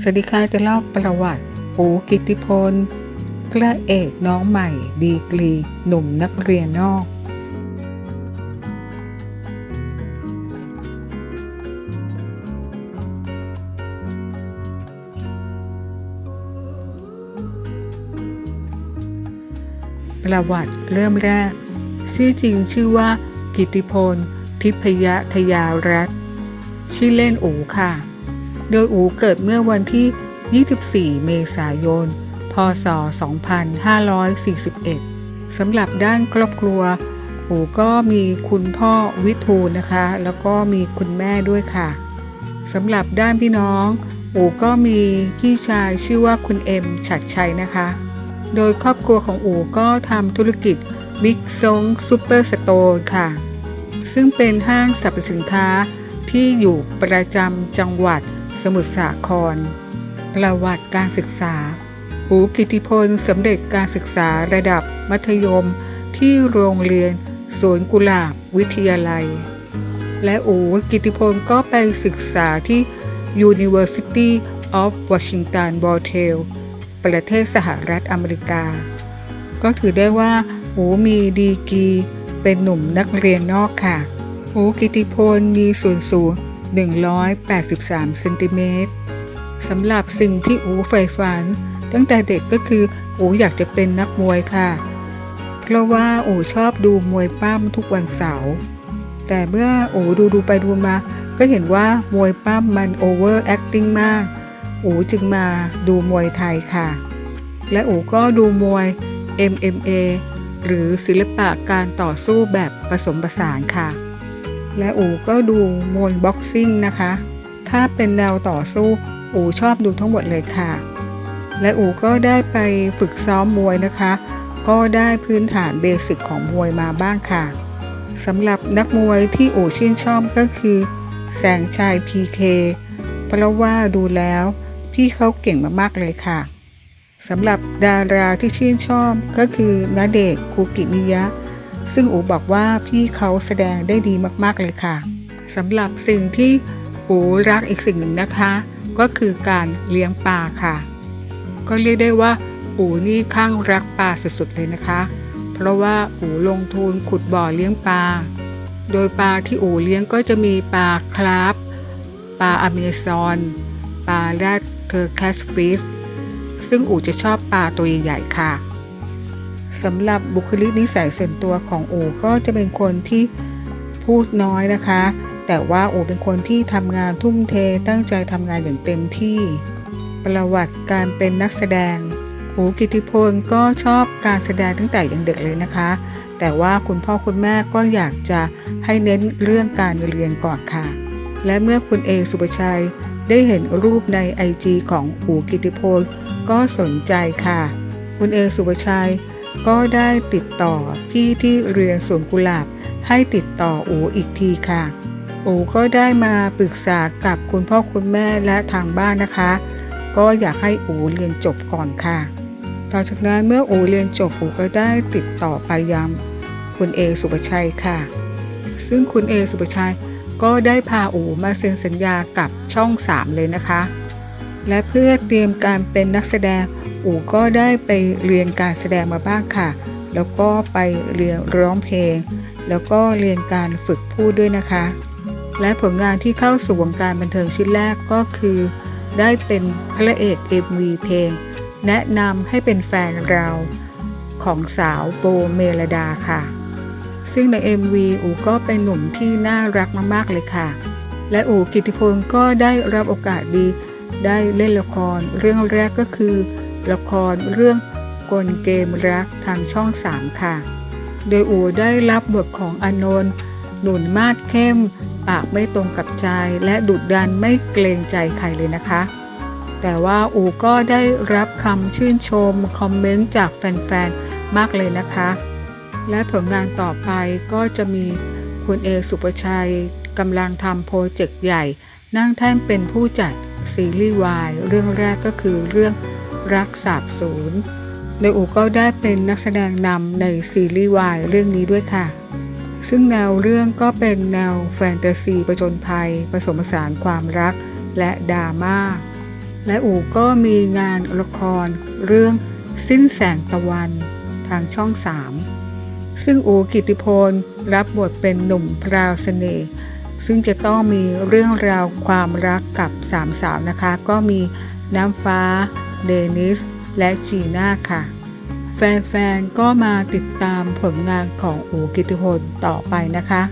สวัสดีค่ะจะเล่าประวัติปูกิติพลพระเอกน้องใหม่ดีกรีหนุ่มนักเรียนนอก ประวัติเริ่มแรก ชื่อจริงชื่อว่า กิติพล ทิพยทยารัตชื่อเล่นอูค่ะ โดยอูเกิดเมื่อวันที่ 24 เมษายน พศ 2541 สำหรับด้านครอบครัว อูก็มีคุณพ่อวิทูลนะคะ แล้วก็มีคุณแม่ด้วยค่ะ สำหรับด้านพี่น้อง อูก็มีพี่ชายชื่อว่าคุณเอ็มฉัดชัยนะคะ โดยครอบครัวของอูก็ทำธุรกิจบิ๊กซงซูเปอร์สโตร์ค่ะ ซึ่งเป็นห้างสรรพสินค้าที่อยู่ประจำจังหวัด สมุทรสาคร ประวัติการศึกษา อูกิติพลสำเร็จการศึกษาระดับมัธยมที่โรงเรียนสวนกุหลาบวิทยาลัย และอูกิติพลก็ไปศึกษาที่ University of Washington b o t e l ประเทศสหรัฐอเมริกา ก็ถือได้ว่าอูมีดีกีเป็นหนุ่มนักเรียนนอกค่ะอูกิติพลมีส่วนสูง 183เซนติเมตรสำหรับสิ่งที่อูใฝ่ฝัน ตั้งแต่เด็กก็คืออูอยากจะเป็นนักมวยค่ะ เพราะว่าอูชอบดูมวยปั้มทุกวันเสาร์แต่เมื่ออูดูดูไปดูมา ก็เห็นว่ามวยปั้มมันโอเวอร์แอคติ้งมากอูจึงมาดูมวยไทยค่ะ และอูก็ดูมวย MMA หรือศิลปะการต่อสู้แบบผสมผสานค่ะ และอูก็ดูมวยบ็อกซิ่งนะคะ ถ้าเป็นแนวต่อสู้อูชอบดูทั้งหมดเลยค่ะ และอูก็ได้ไปฝึกซ้อมมวยนะคะ ก็ได้พื้นฐานเบสิกของมวยมาบ้างค่ะสำหรับนักมวยที่อูชื่นชอบก็คือ แสงชัยพีเคเพราะว่าดูแล้วพี่เขาเก่งมากๆเลยค่ะสำหรับดาราที่ชื่นชอบก็คือณเดชคูกิมิยะ ซึ่งอูบอกว่าพี่เขาแสดงได้ดีมากๆเลยค่ะสำหรับสิ่งที่อูรักอีกสิ่งหนึ่งนะคะ ก็คือการเลี้ยงปลาค่ะ ก็เรียกได้ว่าอูนี่ข้างรักปลาสุดๆเลยนะคะ เพราะว่าอูลงทุนขุดบ่อเลี้ยงปลา โดยปลาที่อูเลี้ยงก็จะมีปลาคราฟปลาอเมซอนปลาแรดเทอร์แคสฟิสซึ่งอูจะชอบปลาตัวใหญ่ๆค่ะ สำหรับบุคลิกนิสัยส่วนตัวของอูก็จะเป็นคนที่พูดน้อยนะคะ แต่ว่าอูเป็นคนที่ทำงานทุ่มเทตั้งใจทำงานอย่างเต็มที่ ประวัติการเป็นนักแสดงอูกิติพลก็ชอบการแสดงตั้งแต่ยังเด็กเลยนะคะ แต่ว่าคุณพ่อคุณแม่ก็อยากจะให้เน้นเรื่องการเรียนก่อนค่ะ และเมื่อคุณเอสุปชัยได้เห็นรูปใน IG ของอูกิติพลก็สนใจค่ะ คุณเอสุปชัย ก็ได้ติดต่อพี่ที่เรียนสวนกุหลาบให้ติดต่ออูอีกทีค่ะอูก็ได้มาปรึกษากับคุณพ่อคุณแม่และทางบ้านนะคะ ก็อยากให้อูเรียนจบก่อนค่ะ ต่อจากนั้นเมื่ออูเรียนจบอูก็ได้ติดต่อไปยังคุณเอสุปชัยค่ะ ซึ่งคุณเอสุปชัยก็ได้พาอูมาเซ็นสัญญากับช่อง 3 เลยนะคะ และเพื่อเตรียมการเป็นนักแสดง อูก็ได้ไปเรียนการแสดงมาบ้างค่ะ แล้วก็ไปเรียนร้องเพลง แล้วก็เรียนการฝึกพูดด้วยนะคะ และผลงานที่เข้าสู่วงการบันเทิงชิ้นแรกก็คือ ได้เป็นพระเอก MV เพลง แนะนำให้เป็นแฟนเราของสาวโบเมลดาค่ะ ซึ่งใน MV อูก็เป็นหนุ่มที่น่ารักมากๆเลยค่ะ และอูกิติพลก็ได้รับโอกาสดี ได้เล่นละครเรื่องแรกก็คือ ละครเรื่องกลเกมรักทางช่อง 3 ค่ะ โดยอูได้รับบทของอานนท์หนุนมาดเข้ม ปากไม่ตรงกับใจและดุดันไม่เกรงใจใครเลยนะคะ แต่ว่าอูก็ได้รับคำชื่นชม คอมเมนต์จากแฟนๆ มากเลยนะคะ และผลงานต่อไปก็จะมีคุณเอสุปชัยกำลังทำโปรเจกต์ใหญ่ นั่งแท่นเป็นผู้จัดซีรีส์วายเรื่องแรกก็คือเรื่อง รักสาบสูญโดยอูก็ได้เป็นนักแสดงนำในซีรีส์วายเรื่องนี้ด้วยค่ะ ซึ่งแนวเรื่องก็เป็นแนวแฟนตาซีประจนภัย ผสมผสานความรักและดราม่า และอูก็มีงานละครเรื่องสิ้นแสงตะวันทางช่อง3ซึ่งอูกิติพลรับบทเป็นหนุ่มพราวเสน่ห์ซึ่งจะต้องมีเรื่องราวความรักกับสามสาวนะคะ ก็มีน้ำฟ้า เดนิส และจีน่าค่ะ แฟนๆ ก็มาติดตามผลงานของอูกิติพลต่อไปนะคะ